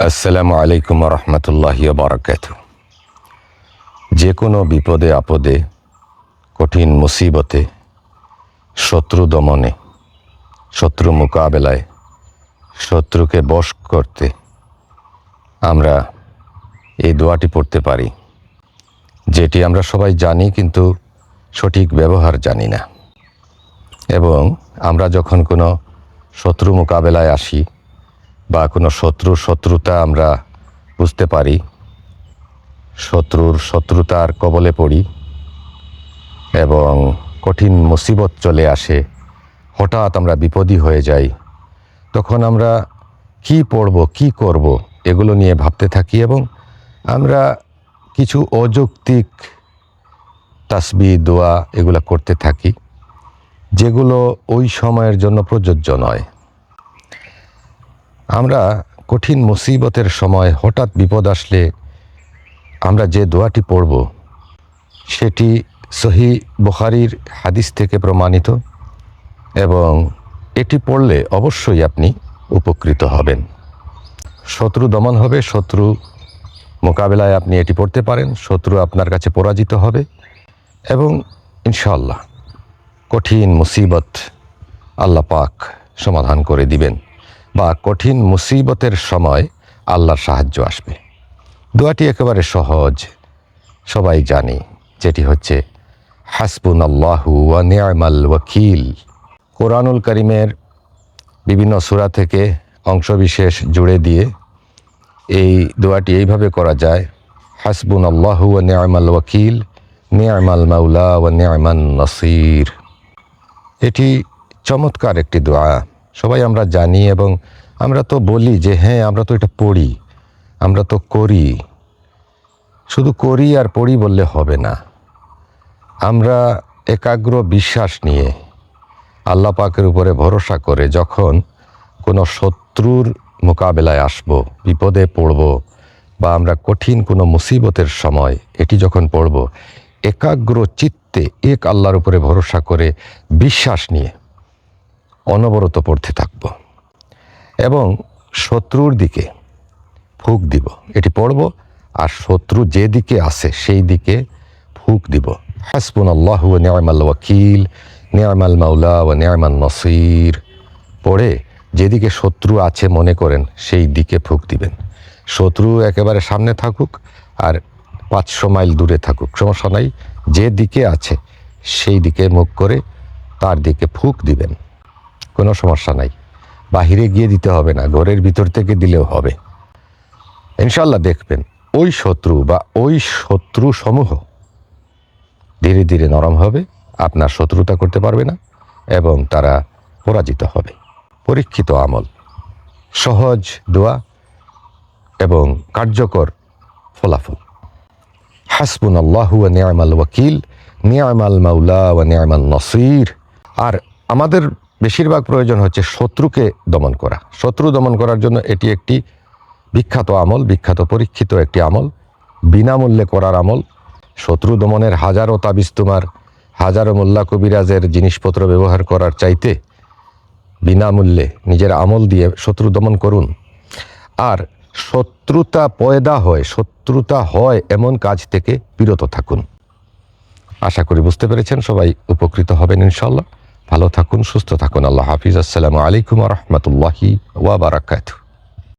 আসসালামু আলাইকুম রহমতুল্লাহ বারাকাত যে কোনো বিপদে, আপদে, কঠিন মুসিবতে, শত্রু দমনে, শত্রু মোকাবেলায়, শত্রুকে বশ করতে আমরা এই দোয়াটি পড়তে পারি। যেটি আমরা সবাই জানি কিন্তু সঠিক ব্যবহার জানি না। এবং আমরা যখন কোনো শত্রু মোকাবেলায় আসি বা কোনো শত্রু, শত্রুতা আমরা বুঝতে পারি। শত্রুর শত্রুতার কবলে পড়ি এবং কঠিন মুসিবত চলে আসে। হঠাৎ আমরা বিপদী হয়ে যাই। তখন আমরা কি পড়ব, কি করব, এগুলো নিয়ে ভাবতে থাকি এবং আমরা কিছু অযৌক্তিক তাসবি, দোয়া এগুলো করতে থাকি, যেগুলো ওই সময়ের জন্য প্রযোজ্য নয়। আমরা কঠিন মুসিবতের সময় হঠাৎ বিপদ আসলে আমরা যে দোয়াটি পড়ব, সেটি সহি বুখারির হাদিস থেকে প্রমাণিত এবং এটি পড়লে অবশ্যই আপনি উপকৃত হবেন। শত্রু দমন হবে, শত্রু মোকাবেলায় আপনি এটি পড়তে পারেন, শত্রু আপনার কাছে পরাজিত হবে এবং ইনশাল্লাহ কঠিন মুসিবত আল্লাহ পাক সমাধান করে দিবেন। বা কঠিন মুসিবতের সময় আল্লাহর সাহায্য আসবে। দোয়াটি একেবারে সহজ। সবাই জানি, যেটি হচ্ছে হাসবুন আল্লাহু ওয়া নিয়ামাল ওয়াকিল। কোরআনুল করিমের বিভিন্ন সূরা থেকে অংশবিশেষ জুড়ে দিয়ে এই দোয়াটি এইভাবে করা যায় হাসবুন আল্লাহু নিয়ামাল ওয়াকিল, নিয়ামাল মাওলা ওয়া নিয়ামান নাসির। এটি চমৎকার একটি দোয়া। সবাই আমরা জানি এবং আমরা তো বলি যে হ্যাঁ আমরা তো এটা পড়ি, আমরা তো করি। শুধু করি আর পড়ি বললে হবে না। আমরা একাগ্র বিশ্বাস নিয়ে আল্লাহ পাকের উপরে ভরসা করে যখন কোনো শত্রুর মোকাবেলায় আসব, বিপদে পড়ব বা আমরা কঠিন কোনো মুসিবতের সময় এটি যখন পড়ব, একাগ্র চিত্তে এক আল্লাহর উপরে ভরসা করে বিশ্বাস নিয়ে অনবরত পড়তে থাকব এবং শত্রুর দিকে ফুক দিব। এটি পড়ব আর শত্রু যে দিকে আসে সেই দিকে ফুক দিব। হাসবুন আল্লাহ নিয়ামাল ওয়াকিল, নিয়ামাল মাউলা ও নিয়ামাল নসির। পড়ে যেদিকে শত্রু আছে মনে করেন, সেই দিকে ফুক দিবেন। শত্রু একেবারে সামনে থাকুক আর পাঁচশো মাইল দূরে থাকুক, সমস্যা নাই। যে দিকে আছে সেই দিকে মুখ করে তার দিকে ফুক দিবেন। কোনো সমস্যা নাই। বাহিরে গিয়ে দিতে হবে না, ঘরের ভিতর থেকে দিলেও হবে। ইনশাল্লাহ দেখবেন, ওই শত্রু বা ওই শত্রু সমূহ ধীরে ধীরে নরম হবে, আপনার শত্রুতা করতে পারবে না এবং তারা পরাজিত হবে। পরীক্ষিত আমল, সহজ দোয়া এবং কার্যকর ফলাফল। হাসবুন আল্লাহু নিয়ামাল ওয়াকিল, নিয়ামাল মাউলা ওয়া নিয়ামাল নসির। আর আমাদের বেশিরভাগ প্রয়োজন হচ্ছে শত্রুকে দমন করা। শত্রু দমন করার জন্য এটি একটি বিখ্যাত আমল, বিখ্যাত পরীক্ষিত একটি আমল, বিনামূল্যে করার আমল। শত্রু দমনের হাজারো তাবিজ তোমার, হাজারো মোল্লা কবিরাজের জিনিসপত্র ব্যবহার করার চাইতে বিনামূল্যে নিজের আমল দিয়ে শত্রু দমন করুন। আর শত্রুতা পয়দা হয়, শত্রুতা হয় এমন কাজ থেকে বিরত থাকুন। আশা করি বুঝতে পেরেছেন, সবাই উপকৃত হবেন ইনশাল্লাহ। ভালো থাকুন সুস্থ থাকুন। আল্লাহ হাফিজ। আসসালামু আলাইকুম রহমতুল্লাহি ওয়া বারাকাতুহ।